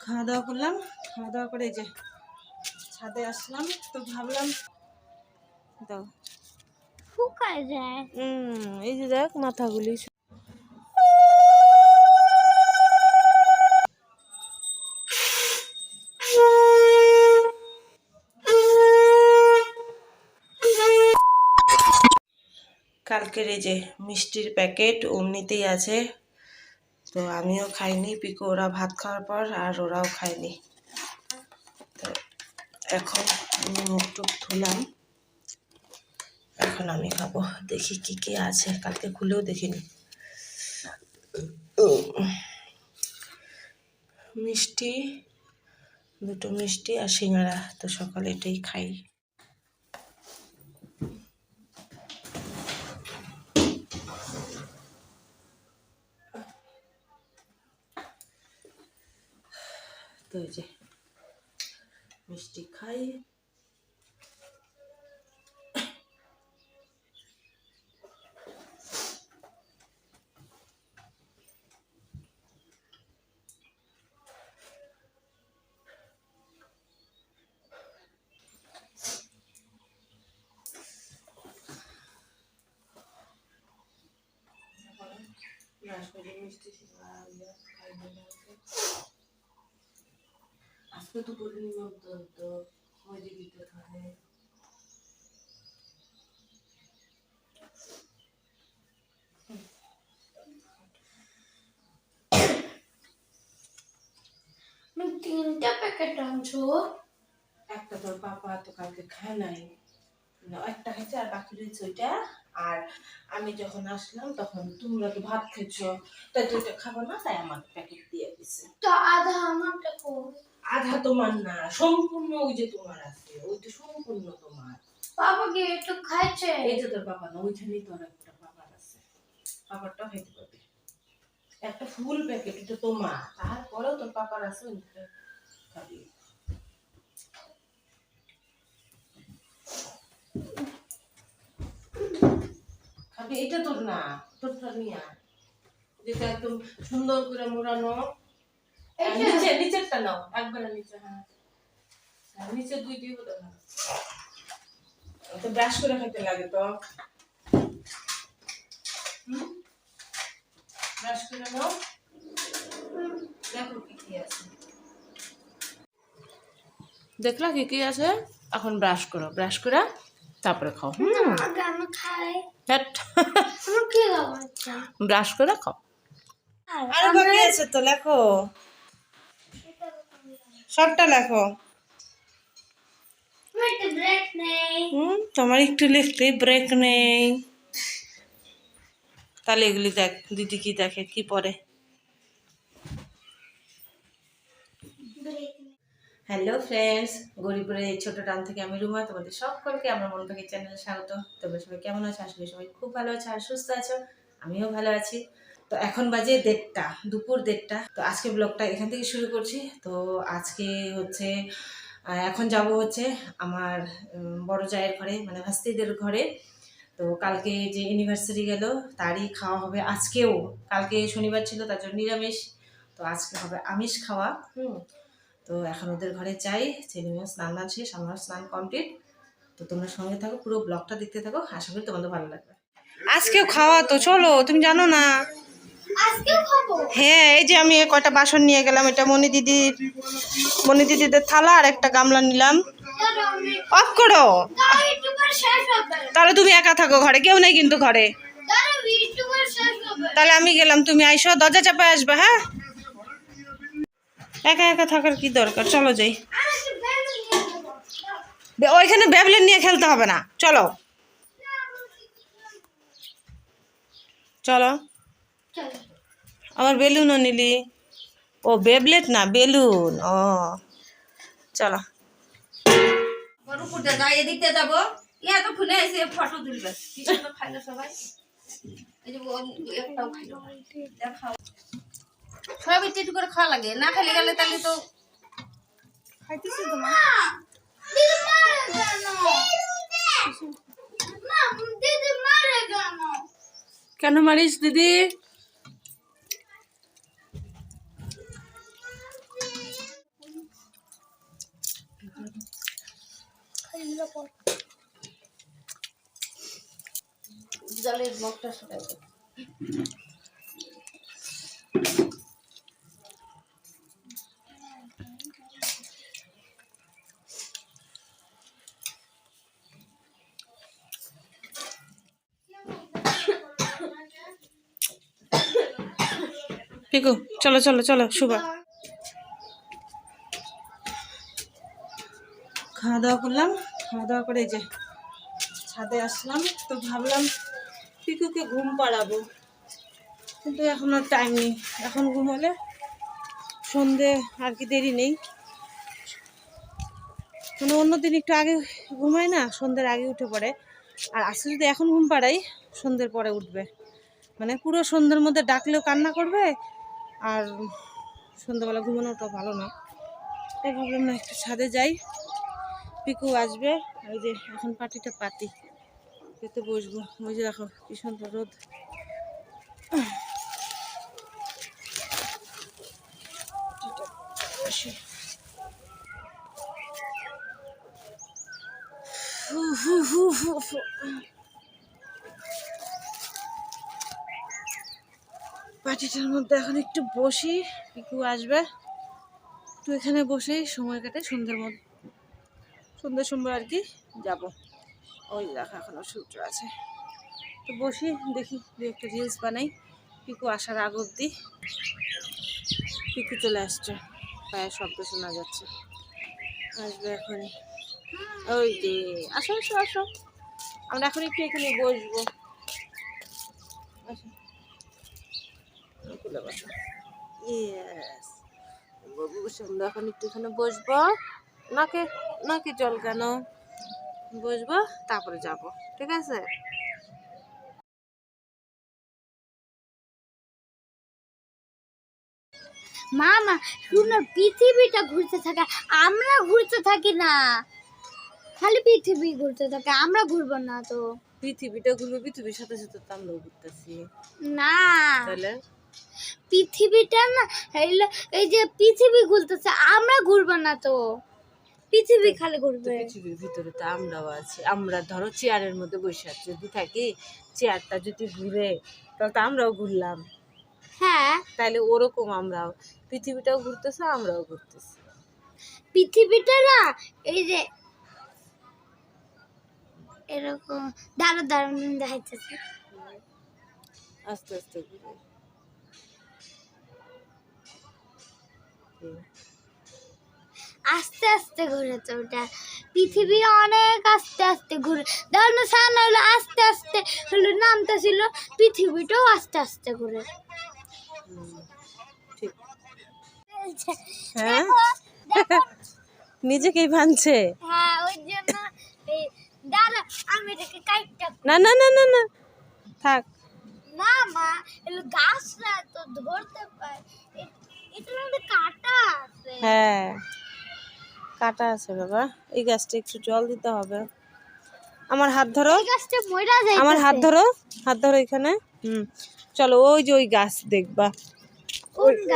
খাওয়া দাওয়া করলাম। খাওয়া দাওয়া করে যে ছাদে আসলাম। তো ভাবলাম শুকায় যায় হুম, এই যে দেখ মাথাগুলি। কালকের এই যে মিষ্টির প্যাকেট অমনিতেই আছে। তো আমিও খাইনি, পিকো ওরা ভাত খাওয়ার পর আর ওরাও খায়নি। তো এখন আমি মুখ টুক ধুলাম। এখন আমি খাব, দেখি কি কি আছে, কালকে খুলেও দেখিনি। মিষ্টি, দুটো মিষ্টি আর সিঙ্গারা, তো সকালে এটাই খাই। তো এই যে মিষ্টি খাই। আজকে নিমন্ত্রণ দিতে হবে তিনটা প্যাকেট আনছো একটা তোর পাপা তো কালকে খায় নাই একটা খাইছে আর বাকি রয়েছে ওইটা আর আমি যখন আসলাম তখন তোমরা তো ভাত খেয়েছো তাই তো ওইটা খাব না তাই আমার প্যাকেট দিয়ে দিছে তো আধা আমারটা কই আধা তোমার না সম্পূর্ণ ওই যে তোমার আছে ওইটা সম্পূর্ণ তোমার। বাবা কি একটু খাইছে। এই যে তোর বাবা না ওইখানেই তোর একটা বাবার আছে। বাবারটাও খাইতে পারবে। একটা ফুল প্যাকেট এটা তোমার। তারপরেও তোর পাপার আছে ওইটা খাবি। খাবি এটা তোর না তোরটা নিয়ে। যেটা একদম সুন্দর করে মোড়ানো? নিচে নিচেরটা নাও একবারে নিচে হ্যাঁ। হ্যাঁ, নিচে দুই দিয়ে বোধ তো ব্রাশ করে খেতে লাগে তো। ব্রাশ করে নাও। দেখো কি কি আছে। দেখলা কি কি আছে? এখন ব্রাশ করো ব্রাশ করে তারপরে খাও। ব্রাশ করে খাও। আর বাকি আছে তো লেখো। সবটা লেখো। আমার একটু ব্রেক নেই। হুম তোমার একটু লিখতে ব্রেক নেই। তাহলে এগুলি দেখ দিদি কি দেখে কি পরে হ্যালো ফ্রেন্ডস গরিপুরের এই ছোটো টান থেকে আমি রুমা তোমাদের সকলকে আমার মন থেকে চ্যানেলে স্বাগত তোমরা সবাই কেমন আছো? আসলে সবাই খুব ভালো আছো আর সুস্থ আছো। আমিও ভালো আছি। তো এখন বাজে দেড়টা, দুপুর দেড়টা। তো আজকে ব্লগটা এখান থেকে শুরু করছি। তো আজকে হচ্ছে এখন যাব হচ্ছে আমার বড় জায়ের ঘরে মানে ভাস্তিদের ঘরে। তো কালকে যে ইউনিভার্সিটি গেল, তারই খাওয়া হবে আজকেও। কালকে শনিবার ছিল, তার জন্য নিরামিষ। তো আজকে হবে আমিষ খাওয়া, হুম। তো এখন ওদের ঘরে যাই ছেলেমেয়ে স্নান দান শেষ আমার স্নান কমপ্লিট তো তোমরা সঙ্গে থাকো, পুরো ব্লগটা দেখতে থাকো। আশা করি তোমাদের ভালো লাগবে। আজকেও খাওয়া তো, চলো, তুমি জানো না। হ্যাঁ এই যে আমি কয়টা বাসন নিয়ে গেলাম এটা মনি দিদির মনি দিদিদের থালা আর একটা গামলা নিলাম। অফ করো। তাহলে তুমি একা থাকো ঘরে কেউ নেই কিন্তু ঘরে। তাহলে আমি গেলাম তুমি আইসো দরজা চাপায় আসবে হ্যাঁ? একা একা থাকার কি দরকার? চলো যাই। ওইখানে ব্যাবলেন নিয়ে খেলতে হবে না। চলো। চলো। আমার বেলুনও নিলি। ও বেবলেট না বেলুন ও। চলো। ইয়া সবাই? একটু করে খাওয়া লাগে। না খেলে গেলে তাহলে তো খাইতেছি কেন মারিস দিদি? জলের মগটা সরাই পিকু চলো চলো চলো শুভা। খাওয়া দাওয়া করলাম? খাওয়া দাওয়া করে যে ছাদে আসলাম, তো ভাবলাম পিকুকে ঘুম পাড়াবো। কিন্তু এখন আর টাইম নেই। এখন ঘুমালে সন্ধে আর কি দেরি নেই। মানে অন্যদিন একটু আগে ঘুমায় না, সন্ধ্যের আগে উঠে পড়ে। আর আজকে যদি এখন ঘুম পাড়াই, সন্ধ্যের পরে উঠবে। মানে পুরো সন্ধ্যের মধ্যে ডাকলেও কান্না করবে, আর সন্ধ্যাবেলা ঘুমানোটা ভালো না। তাই ভাবলাম না একটু ছাদে যাই। পিকু আসবে। ওই যে এখন পাটিটা পাতি এতে বসবো। ওই যে দেখো, কি সুন্দর রোদ। পাটিটার মধ্যে এখন একটু বসি, পিকু আসবে। একটু এখানে বসেই সময় কাটে সন্ধ্যের মধ্যে। সন্ধ্যের সময় আর কি যাব। ওই দেখো এখনও সূত্র আছে। তো বসি, দেখি দু একটা রিলস বানাই। পিকু আসার আগ অব্দি পিকু চলে আসছে। পায়ের শব্দ শোনা যাচ্ছে। আসবে এখনই। ওই যে, আসো আসো আসো। আমরা এখন একটু এখানে বসবো। সুন্দর এখন একটু এখানে বসবো। নাকে নাকে জল কেন? বসবো তারপরে যাব ঠিক আছে? মামা শুনো পৃথিবীটা ঘুরতে থাকে আমরা ঘুরতে থাকি না। খালি পৃথিবী ঘুরতে থাকে আমরা ঘুরবো না তো। পৃথিবীটা ঘুরবে পৃথিবীর সাথে সাথে তো আমরা ঘুরতেছি। না। তাহলে? পৃথিবীটা না এই যে পৃথিবী ঘুরতেছে আমরা ঘুরবো না তো। পৃথিবী খালি ঘুরবে পৃথিবীর ভিতরে তো আমরাও আছি। আমরা ধরো চেয়ারের মধ্যে বসে আছি। যদি থাকি চেয়ারটা যদি ঘুরে তাহলে তো আমরাও ঘুরলাম। হ্যাঁ। তাহলে ওরকম আমরাও। পৃথিবীটাও ঘুরতেছে আমরাও ঘুরতেছি। পৃথিবীটা না এই যে এরকম দাঁড়ো দাঁড়ো দেখাইতেছে। আস্তে আস্তে ঘুরে। আস্তে আস্তে ঘুরে তো ওটা পৃথিবী অনেক আস্তে আস্তে ঘুরে। ধরুন সান হলো আস্তে আস্তে হলো নামতে ছিল পৃথিবীটাও আস্তে আস্তে ঘুরে। হ্যাঁ? নিজেকেই ভাঙছে। হ্যাঁ ওই জন্য দাঁড়া আমি এটাকে না না না না না। থাক। না মা এগুলো গাছরা তো ধরতে পারে। এ- এটার মধ্যে কাটা আছে। হ্যাঁ। কাটা আছে বাবা। এই গাছটা একটু জল দিতে হবে। আমার হাত ধরো। আমার হাত ধরো। হাত ধরো এখানে। হুম। চলো ওই যে ওই গাছ দেখবা।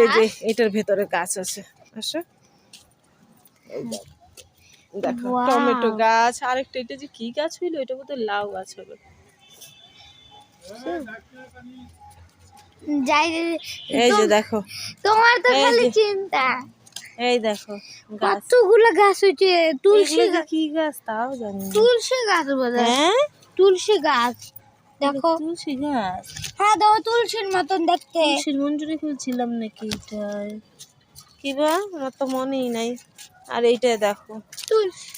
এই যে এটার ভেতরে গাছ আছে। আসো। দেখো। টমেটো গাছ। আরেকটা এটা যে কি গাছ হইল? এটা বোধহয় লাউ গাছ হবে। যাই এই যে দেখো। তোমার তো খালি চিন্তা। এই দেখো গাছ। কতগুলো গাছ হয়েছে? তুলসী গাছ। কি গাছ তাও জানি। তুলসী গাছ বোধ হ্যাঁ? তুলসী গাছ। দেখো। তুলসী গাছ? হ্যাঁ দেখো তুলসীর মতন দেখতে। তুলসীর মঞ্জুরি খুলছিলাম নাকি এটাই। কি বা? আমার তো মনেই নাই। আর এইটা দেখো। তুলসী।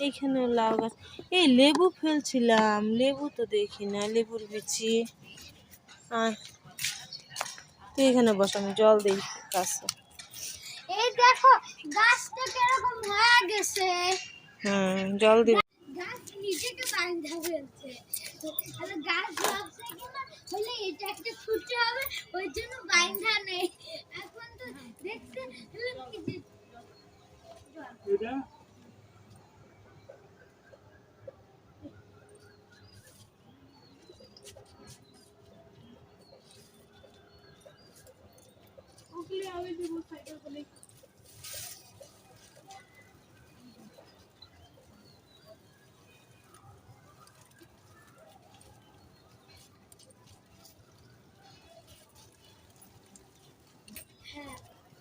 এইখানে লাউ গাছ। এই লেবু ফেলছিলাম। লেবু তো দেখি না লেবুর বিচি। আয়। তুই এখানে বস আমি জল দিই গাছে এই দেখো গাছটা কীরকম হয়ে গেছে। হুম জল দিই গাছ নিজেকে বান্ধা ফেলছে তাহলে গাছ ভাবছে কিনা? হলে এটা একটা ছুটি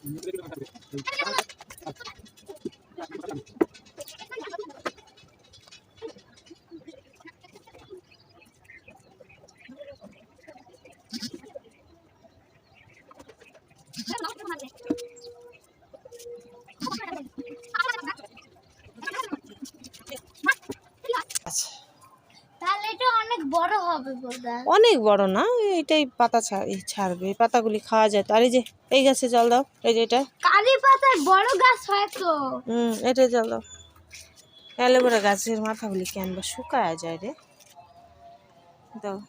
你这个 tadi udah. এটা অনেক বড় হবে বোধহয়। অনেক বড় না? এটাই পাতা ছাড়- ছাড়বে। এই পাতাগুলি খাওয়া যায় তো। আর এই যে এই গাছে জল দাও। এই যে এটা। কারি পাতার বড় গাছ হয় তো। হুম এটাই জল দাও। অ্যালোভেরা গাছের মাথাগুলি কেন বা শুকায় যায় রে। দাও।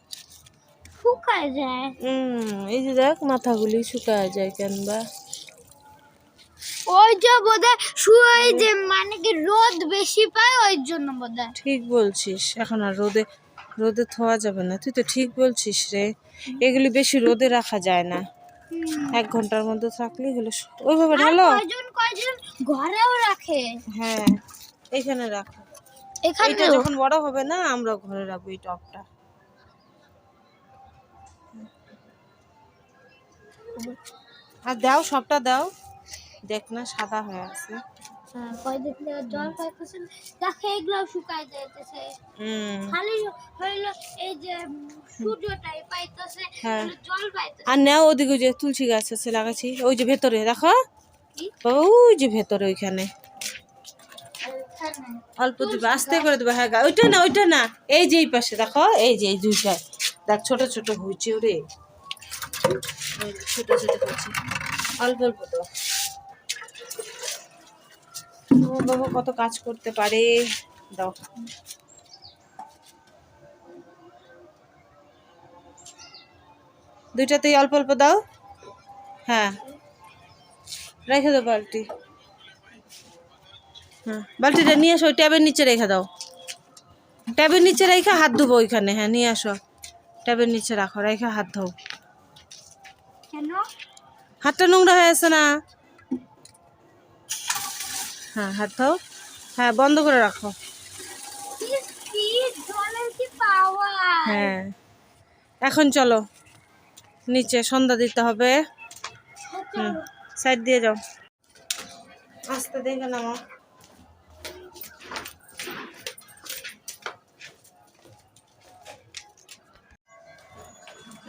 শুকায় যায়? হুম এই যে দেখ মাথাগুলি শুকায় যায় কেন বা ওই যে বোধহয় শুয়ে যে মানে কি রোদ বেশি পায় ওই জন্য বোধহয়। ঠিক বলছিস। এখন আর রোদে রোদে থোয়া যাবে না। তুই তো ঠিক বলছিস রে। এগুলি বেশি রোদে রাখা যায় না। এক ঘণ্টার মধ্যে থাকলেই হলো ওইভাবে ঢালো। কয়জন ঘরেও রাখে? হ্যাঁ এখানে রাখো। এখানে এটা যখন বড় হবে না আমরা ঘরে রাখব এই টপটা আর দাও সবটা দাও। দেখ না সাদা হয়ে আছে। কয়দিন জল পাইতেছে দেখে এগুলো শুকায় যাইতেছে। খালি হইল এই যে সূর্যটাই পাইতেছে হ্যাঁ। জল পাইতেছে। আর নাও ওদিকে যে তুলসী গাছ আছে লাগাচ্ছি ওই যে ভেতরে দেখো? ওই যে ভেতরে ওইখানে। অল্প দিবে আস্তে করে দেবে হ্যাঁ ওইটা না ওইটা না এই যে এই পাশে দেখো? এই যে এই দুইটা। দেখ ছোট ছোট হয়েছে ওরে। ছোট ছোট হয়েছে অল্প অল্প তো। বাবা কত কাজ করতে পারে। দাও। দুইটাতেই অল্প অল্প দাও। হ্যাঁ। রেখে দাও বালতি। হ্যাঁ বালতিটা নিয়ে আসো ওই ট্যাবের নিচে রেখে দাও। ট্যাবের নিচে রেখে হাত ধোবো ওইখানে। হ্যাঁ নিয়ে আসো। ট্যাবের নিচে রাখো রেখে হাত কেন? হাতটা নোংরা হয়ে আছে না। হ্যাঁ হাত ধোও। হ্যাঁ বন্ধ করে রাখো। হ্যাঁ। এখন চলো। নিচে সন্ধ্যা দিতে হবে। হুম সাইড দিয়ে যাও। আস্তে দেখে নামো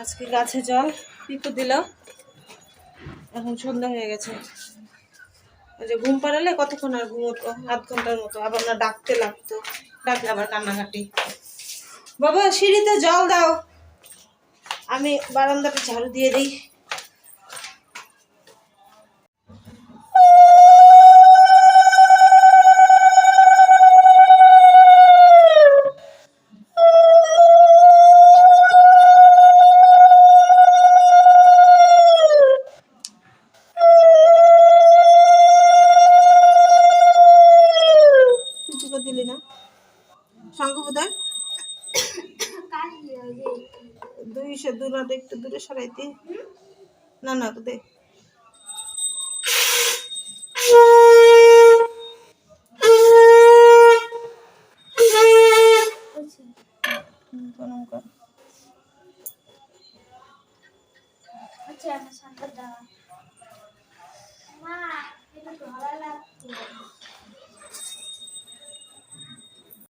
আজকে গাছে জল পিকু দিল। এখন সন্ধ্যা হয়ে গেছে। যে ঘুম পাড়ালে কতক্ষণ আর ঘুমোতো আধ ঘণ্টার মতো, আবার না ডাকতে লাগতো, ডাকলে আবার কান্নাকাটি। বাবা, সিঁড়িতে জল দাও। আমি বারান্দাটা ঝাড়ু দিয়ে দিই। দুইশো দুনাটা একটু দূরে সরাইতি না না দে। গরম